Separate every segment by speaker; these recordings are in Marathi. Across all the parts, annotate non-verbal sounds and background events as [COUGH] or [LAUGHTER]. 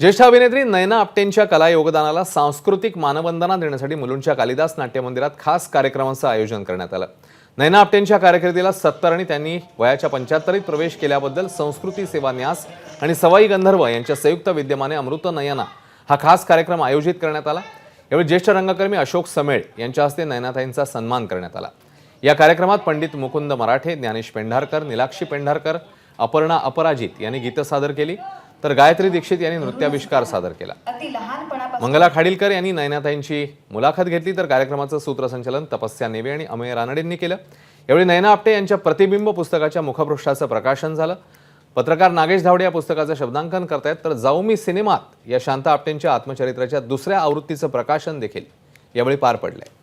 Speaker 1: ज्येष्ठ अभिनेत्री नयना आपटेंच्या कला योगदानाला सांस्कृतिक मानवंदना देण्यासाठी मुलुंडच्या कालिदास नाट्य मंदिरात खास कार्यक्रमाचं आयोजन करण्यात आलं. नयना आपटेंच्या कारकिर्दीला सत्तर आणि त्यांनी वयाच्या पंच्याहत्तरीत प्रवेश केल्याबद्दल संस्कृती सेवा न्यास आणि सवाई गंधर्व यांच्या संयुक्त विद्यमाने अमृत नयना हा खास कार्यक्रम आयोजित करण्यात आला. यावेळी ज्येष्ठ रंगकर्मी अशोक समेळ यांच्या हस्ते नयनाताईंचा सन्मान करण्यात आला. या कार्यक्रमात पंडित मुकुंद मराठे ज्ञानेश पेंढारकर निलाक्षी पेंढारकर अपर्णा अपराजित यांनी गीतं सादर केली. तर गायत्री दीक्षित यांनी नृत्याविष्कार सादर केला. मंगला खाडीलकर यांनी नयनाताईंची मुलाखत घेतली तर कार्यक्रमाचं सूत्रसंचालन तपस्या नेवे आणि अमेय रानडेंनी केलं. यावेळी नयना आपटे यांच्या प्रतिबिंब पुस्तकाच्या मुखपृष्ठाचं प्रकाशन झालं. पत्रकार नागेश धावडे या पुस्तकाचं शब्दांकन करतायत तर जाऊ मी सिनेमात या शांता आपटेंच्या आत्मचरित्राच्या दुसऱ्या आवृत्तीचं प्रकाशन देखील यावेळी पार पडलंय.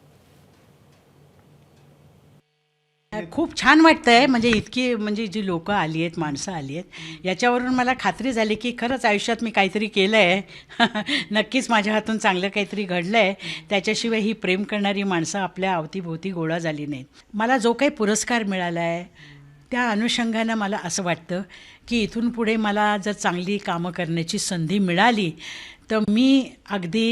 Speaker 2: खूप छान वाटतंय. म्हणजे इतकी म्हणजे जी लोकं आली आहेत माणसं आली आहेत याच्यावरून मला खात्री झाली की खरंच आयुष्यात मी काहीतरी केलं आहे [LAUGHS] नक्कीच माझ्या हातून चांगलं काहीतरी घडलं आहे त्याच्याशिवाय ही प्रेम करणारी माणसं आपल्या अवतीभोवती गोळा झाली नाहीत. मला जो काही पुरस्कार मिळाला आहे त्या अनुषंगानं मला असं वाटतं की इथून पुढे मला जर चांगली कामं करण्याची संधी मिळाली तर मी अगदी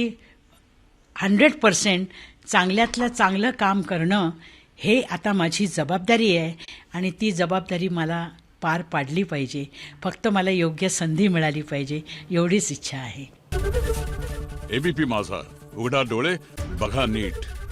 Speaker 2: हंड्रेड पर्सेंट चांगल्यातलं चांगलं काम करणं हे आता माझी जबाबदारी आहे आणि ती जबाबदारी मला पार पाडली पाहिजे. फक्त मला योग्य संधी मिळाली पाहिजे एवढीच इच्छा आहे.
Speaker 3: एबीपी माझा. उघडा डोळे बघा नीट.